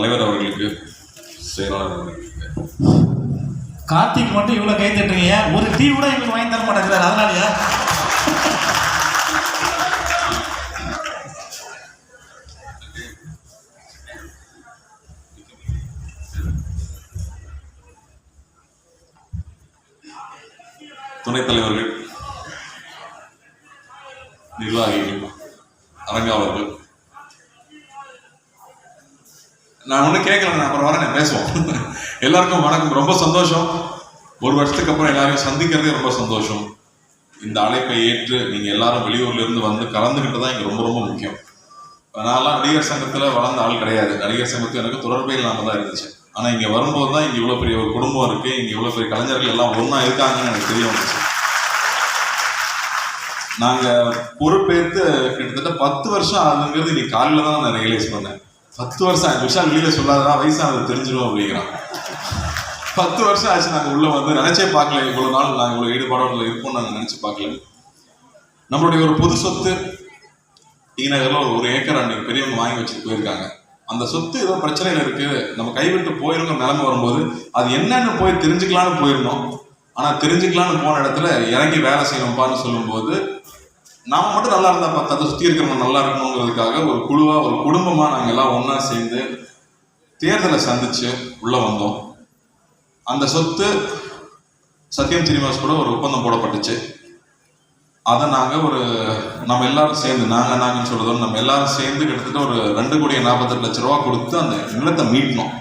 தலைவர் அவர்களுக்கு செயலாளர் அவர்களுக்கு. கார்த்திக் மட்டும் இவ்வளவு கை தட்டுறீங்க. ஒரு டீ கூட எங்களுக்கு வாங்கி தர மாட்டேங்கிறாரு. அதனாலயா? துணைத் தலைவர்கள் நிர்வாகிகள் அரங்காவலர்கள் நான் ஒன்றும் கேட்கல நான் அப்புறம் வரேன் பேசுவோம். எல்லாருக்கும் வணக்கம். ரொம்ப சந்தோஷம். ஒரு வருஷத்துக்கு அப்புறம் எல்லாரையும் சந்திக்கிறதே ரொம்ப சந்தோஷம். இந்த அழைப்பை ஏற்று நீங்கள் எல்லாரும் வெளியூர்லேருந்து வந்து கலந்துக்கிட்டு தான் இங்கே ரொம்ப ரொம்ப முக்கியம். நான்லாம் நடிகர் சங்கத்தில் வளர்ந்த ஆள் கிடையாது. நடிகர் சங்கத்தில் எனக்கு தொடர்பே இல்லாமல் தான் இருந்துச்சு. ஆனால் இங்கே வரும்போது தான் இங்கே இவ்வளோ பெரிய ஒரு குடும்பம் இருக்குது இங்கே இவ்வளோ பெரிய கலைஞர்கள் எல்லாம் ஒன்றா இருக்காங்கன்னு எனக்கு தெரிய வந்துச்சு. நாங்கள் பொறுப்பேற்று கிட்டத்தட்ட பத்து வருஷம் ஆகுதுங்கிறது இன்னைக்கு காலையில் தான் நான் ரியலைஸ் பண்ணேன். பத்து வருஷம் ஆச்சு. விஷால் வெளியில சொல்லாதான் வயசானது தெரிஞ்சிடும் அப்படிங்கிறான். பத்து வருஷம் ஆச்சு. நாங்கள் உள்ளே வந்து நினைச்சே பார்க்கல. இவ்வளோ நாள் நாங்கள் இவ்வளோ ஈடுபாடோட இருப்போம் நாங்கள் நினச்சி பார்க்கல. நம்மளுடைய ஒரு பொது சொத்து டி ஒரு ஏக்கர் அன்றைக்கு பெரியவங்க வாங்கி வச்சுட்டு போயிருக்காங்க. அந்த சொத்து ஏதோ பிரச்சனையில் இருக்கு. நம்ம கைவிட்டு போயிருங்க நிலைமை வரும்போது. அது என்னன்னு போய் தெரிஞ்சுக்கலான்னு போயிருந்தோம். ஆனால் தெரிஞ்சுக்கலான்னு போன இடத்துல இறங்கி வேலை செய்யணும்ப்பான்னு சொல்லும்போது நாம் மட்டும் நல்லா இருந்தால் பத்தாது சுற்றி இருக்கிறவங்க நல்லா இருக்கணுங்கிறதுக்காக ஒரு குழுவாக ஒரு குடும்பமாக நாங்கள் எல்லாம் ஒன்றா சேர்ந்து தேர்தலை சந்தித்து உள்ளே வந்தோம். அந்த சொத்து சத்யம் சினிமாஸ் கூட ஒரு ஒப்பந்தம் போடப்பட்டுச்சு. அதை நாங்கள் ஒரு நம்ம எல்லாரும் சேர்ந்து நாங்கள் நாங்கன்னு சொல்றதோட நம்ம எல்லாரும் சேர்ந்து கிட்டத்தட்ட ஒரு ரெண்டு கோடி நாற்பத்தெட்டு லட்ச ரூபா கொடுத்து அந்த நிலத்தை மீட்டணும்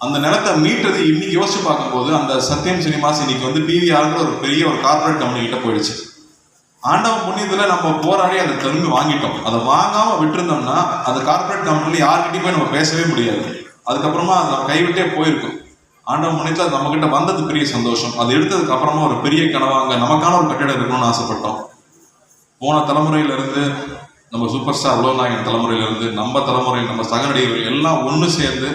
அந்த நிலத்தை மீட்டது இன்னைக்கு யோசிச்சு பார்க்கும்போது அந்த சத்யம் சினிமாஸ் இன்னைக்கு வந்து பிவிஆர்ங்கிற ஒரு பெரிய ஒரு கார்ப்பரேட் கம்பெனி கிட்ட போயிடுச்சு. ஆண்டவன் புண்ணியத்தில் நம்ம போராடி அதை திரும்பி வாங்கிட்டோம். அதை வாங்காம விட்டுருந்தோம்னா அந்த கார்ப்பரேட் கம்பெனில யார்கிட்டயும் போய் நம்ம பேசவே முடியாது. அதுக்கப்புறமா அது நம்ம கைவிட்டே போயிருக்கும். ஆண்டவன் புண்ணியத்தில் அது நம்மகிட்ட வந்தது பெரிய சந்தோஷம். அது எடுத்ததுக்கு அப்புறமா ஒரு பெரிய கனவாங்க நமக்கான ஒரு கட்டிடம் இருக்கணும்னு ஆசைப்பட்டோம். போன தலைமுறையில இருந்து நம்ம சூப்பர் ஸ்டார் உலகநாயகன் தலைமுறையில இருந்து நம்ம தலைமுறை நம்ம சக நடிகர்கள் எல்லாம் ஒன்று சேர்ந்து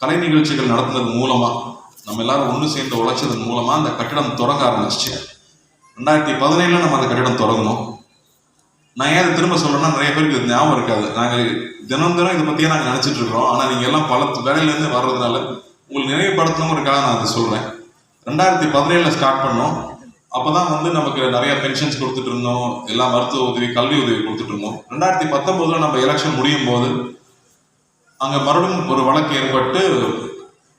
கலை நிகழ்ச்சிகள் நடத்துனது மூலமா நம்ம எல்லாரும் ஒன்று சேர்ந்து உழைச்சதன் மூலமா அந்த கட்டிடம் தொடங்க ஆரம்பிச்சிச்சு. ரெண்டாயிரத்தி பதினேழுல நம்ம அந்த கட்டிடம் தொடங்கணும் நான் ஏன் திரும்ப சொல்றேன்னா நிறைய பேருக்கு இது ஞாபகம் இருக்காது. நாங்கள் தினம் தினம் இதை பற்றியே நாங்கள் நினச்சிட்டு இருக்கிறோம். ஆனால் நீங்கள் எல்லாம் பல வேலையிலேருந்து வர்றதுனால உங்களுக்கு நினைவுபடுத்தணுங்கிறக்காக நான் அதை சொல்கிறேன் ரெண்டாயிரத்தி பதினேழில் ஸ்டார்ட் பண்ணோம். அப்போ தான் வந்து நமக்கு நிறைய பென்ஷன்ஸ் கொடுத்துட்டு இருந்தோம். எல்லா மருத்துவ உதவி கல்வி உதவி கொடுத்துட்டு இருந்தோம். ரெண்டாயிரத்தி பத்தொம்போதில் நம்ம எலெக்ஷன் முடியும் போது அங்கே மறுபடியும் ஒரு வழக்கு ஏற்பட்டு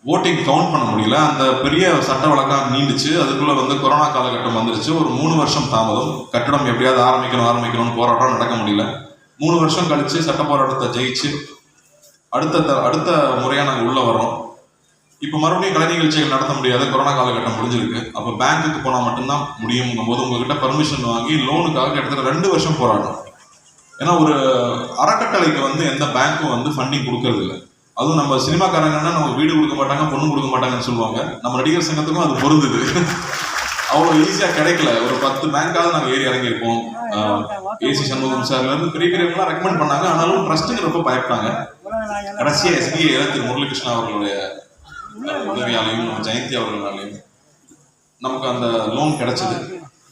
ஓட்டிங் கவுண்ட் பண்ண முடியல. அந்த பெரிய சட்ட வழக்காக நீண்டுச்சு. அதுக்குள்ளே வந்து கொரோனா காலகட்டம் வந்துருச்சு. ஒரு மூணு வருஷம் தாமதம். கட்டடம் எப்படியாவது ஆரம்பிக்கணும் ஆரம்பிக்கணும்னு போராட்டம் நடக்க முடியல. மூணு வருஷம் கழித்து சட்ட போராட்டத்தை ஜெயிச்சு அடுத்த த- அடுத்த முறையாக நாங்கள் உள்ளே வரோம் இப்போ மறுபடியும் கலை நிகழ்ச்சிகள் நடத்த முடியாது. கொரோனா காலகட்டம் முடிஞ்சிருக்கு. அப்போ பேங்க்குக்கு போனால் மட்டும்தான் முடியுங்கும் போது உங்ககிட்ட பர்மிஷன் வாங்கி லோனுக்காக கிட்டத்தட்ட ரெண்டு வருஷம் போராடணும் ஏன்னா ஒரு அறக்கட்டளைக்கு வந்து எந்த பேங்க்கும் வந்து ஃபண்டிங் கொடுக்கறது இல்லை அதுவும் நம்ம சினிமாக்காரங்கன்னா நம்ம வீடு கொடுக்க மாட்டாங்க பொண்ணு கொடுக்க மாட்டாங்கன்னு சொல்லுவாங்க. நம்ம நடிகர் சங்கத்துக்கும் அது பொருந்துது. அவ்வளோ ஈஸியாக கிடைக்கல. ஒரு பத்து பேங்காவது நாங்கள் ஏறி இறங்கியிருப்போம். ஏசி சண்முகம் சார்ல இருந்து பெரிய பெரியவங்களாம் ரெக்கமெண்ட் பண்ணாங்க. ஆனாலும் ட்ரஸ்ட்டுங்க ரொம்ப பயப்பட்டாங்க கடைசியாக எஸ்பிஐ திரு முரளிகிருஷ்ணா அவர்களுடைய உதவியாலையும் நம்ம ஜெயந்தி அவர்களாலையும் நமக்கு அந்த லோன் கிடைச்சது.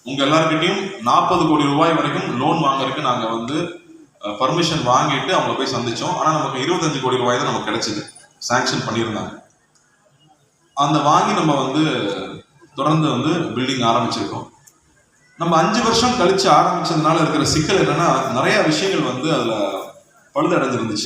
உங்க எல்லாருக்கிட்டையும் நாற்பது கோடி ரூபாய் வரைக்கும் லோன் வாங்குறதுக்கு நாங்க வந்து பர்மிஷன் வாங்கிட்டு அவங்கள போய் சந்திச்சோம். ஆனால் நமக்கு இருபத்தஞ்சு கோடி ரூபாய் தான் நமக்கு கிடைச்சிது. சாங்ஷன் பண்ணியிருந்தாங்க. அந்த வாங்கி நம்ம வந்து தொடர்ந்து வந்து பில்டிங் ஆரம்பிச்சிருக்கோம். நம்ம அஞ்சு வருஷம் கழிச்சு ஆரம்பிச்சதுனால இருக்கிற சிக்கல் என்னன்னா நிறைய விஷயங்கள் வந்து அதுல பழுதடைஞ்சிருந்துச்சு.